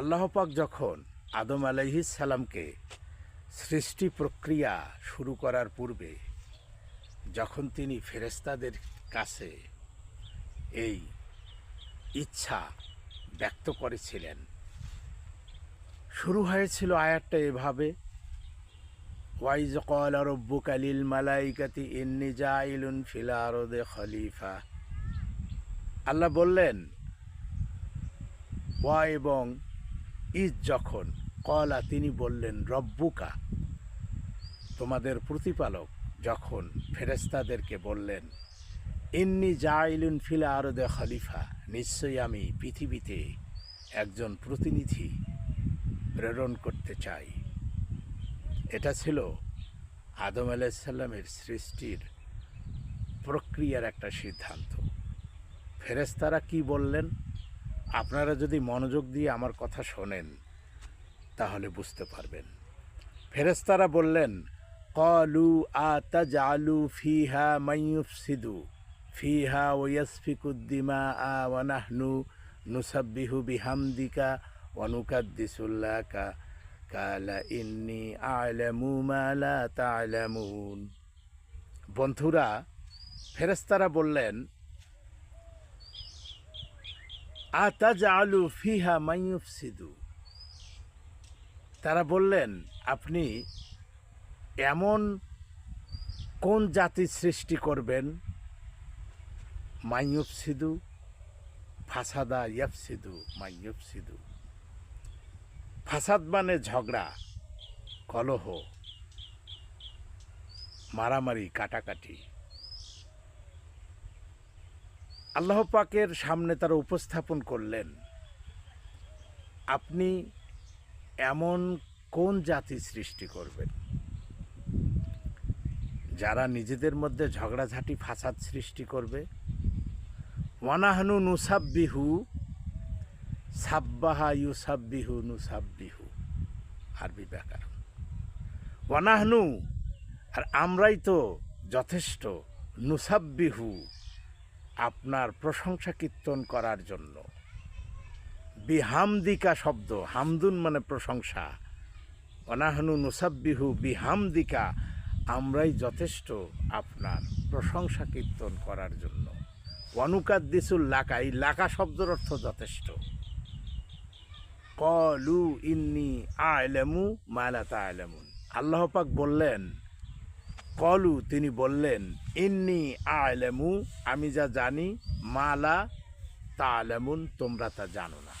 আল্লাহ পাক যখন আদম আলাইহিস সালামকে সৃষ্টি প্রক্রিয়া শুরু করার পূর্বে যখন তিনি ফেরেস্তাদের কাছে এই ইচ্ছা ব্যক্ত করেছিলেন, শুরু হয়েছিল আয়াতটা এভাবে, ওয়াইজ কল রব্বুক আলিল মালাইকাতি ইন্নি জাইলুন ফিল আরদে খলিফা। আল্লাহ বললেন, ওয়া এবং ইজ যখন কলা তিনি বললেন, রব্বুকা। তোমাদের প্রতিপালক যখন ফেরেস্তাদেরকে বললেন, ইন্নি জাইলুন ফিল আরদে খলিফা, নিশ্চয়ই আমি পৃথিবীতে একজন প্রতিনিধি প্রেরণ করতে চাই। এটা ছিল আদম আলাইসাল্লামের সৃষ্টির প্রক্রিয়ার একটা সিদ্ধান্ত। ফেরেস্তারা কি বললেন? আপনারা যদি মনোযোগ দিয়ে আমার কথা শোনেন, তাহলে বুঝতে পারবেন। ফেরেস্তারা বললেন, কলু আতাজালু ফিহা মাইয়ুফসিদু ফিহা ওয়াসফিকুদ্দিমা আ ওয়ানাহনু নুসাব্বিহু বিহামদিকা ওয়ানুকাদ্দিসুল্লাকা কালা ইন্নি আলামু মা লা তা'লামুন। বন্ধুরা ফেরেস্তারা বললেন আলু ফিহা মাইয়ুফসিদু তারা বললেন, আপনি এমন কোন জাতি সৃষ্টি করবেন? মাইয়ুফসিদু ফাসাদা ইয়াফসিদু মাইয়ুফসিদু ফাসাদ মানে ঝগড়া, কলহ, মারামারি, কাটাকাটি। আল্লাহ পাকের সামনে তারা উপস্থাপন করলেন। আপনি এমন কোন জাতি সৃষ্টি করবেন? যারা নিজেদের মধ্যে ঝগড়াঝাটি ফাসাদ সৃষ্টি করবে? ওয়ানাহানু নুসাব্বিহু, সাব্বাহা ইউসাব্বিহু নুসাব্বিহু। আরবি ব্যাকরণ। ওয়ানাহনু, আর আমরাই তো যথেষ্ট, নুসাব্বিহু। আপনার প্রশংসা কীর্তন করার জন্য। বিহামদিকা শব্দ, হামদুন মানে প্রশংসা। অনাহনু নুসাব্বিহু বিহামদিকা, আমরাই যথেষ্ট আপনার প্রশংসা কীর্তন করার জন্য। অনুকাদ্দিসুল লাকা, এই লাকা শব্দের অর্থ যথেষ্ট। কলু ইন্নি আলেমু মালা তালেমুন। আল্লাহ পাক বললেন কলু, তিনি বললেন, ইন্নি আলেমু, আমি যা জানি মালা তা আলেমুন তোমরা তা জানো না।